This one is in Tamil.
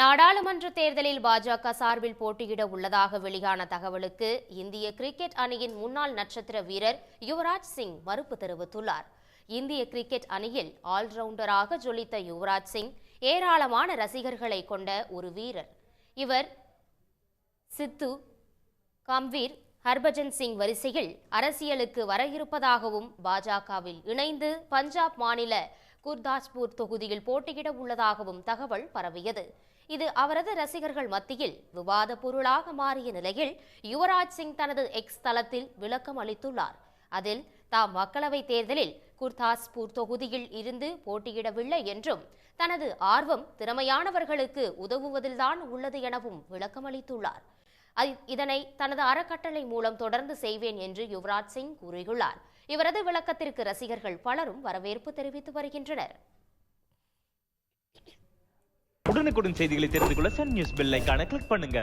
நாடாளுமன்ற தேர்தலில் பாஜக சார்பில் போட்டியிட உள்ளதாக வெளியான தகவலுக்கு இந்திய கிரிக்கெட் அணியின் முன்னாள் நட்சத்திர வீரர் யுவராஜ் சிங் மறுப்பு தெரிவித்துள்ளார். இந்திய கிரிக்கெட் அணியில் ஆல்ரவுண்டராக ஜொலித்த யுவராஜ் சிங் ஏராளமான ரசிகர்களை கொண்ட ஒரு வீரர். இவர் சித்து கம்வீர் ஹர்பஜன் சிங் வரிசையில் அரசியலுக்கு வர இருப்பதாகவும் பாஜகவில் இணைந்து பஞ்சாப் மாநில குர்தாஸ்பூர் தொகுதியில் போட்டியிட உள்ளதாகவும் தகவல் பரவியது. இது அவரது ரசிகர்கள் மத்தியில் விவாத பொருளாக மாறிய நிலையில் யுவராஜ் சிங் தனது எக்ஸ் தளத்தில் விளக்கம் அளித்துள்ளார். அதில் தாம் மக்களவைத் தேர்தலில் குர்தாஸ்பூர் தொகுதியில் இருந்து போட்டியிடவில்லை என்றும் தனது ஆர்வம் திறமையானவர்களுக்கு உதவுவதில்தான் உள்ளது எனவும் விளக்கமளித்துள்ளார். இதனை தனது அறக்கட்டளை மூலம் தொடர்ந்து செய்வேன் என்று யுவராஜ் சிங் கூறியுள்ளார். இவரது விளக்கத்திற்கு ரசிகர்கள் பலரும் வரவேற்பு தெரிவித்து வருகின்றனர். உடனுக்குடன் செய்திகளை தெரிந்து கொள்ள சன் நியூஸ் பெல் ஐகானை கிளிக் பண்ணுங்க.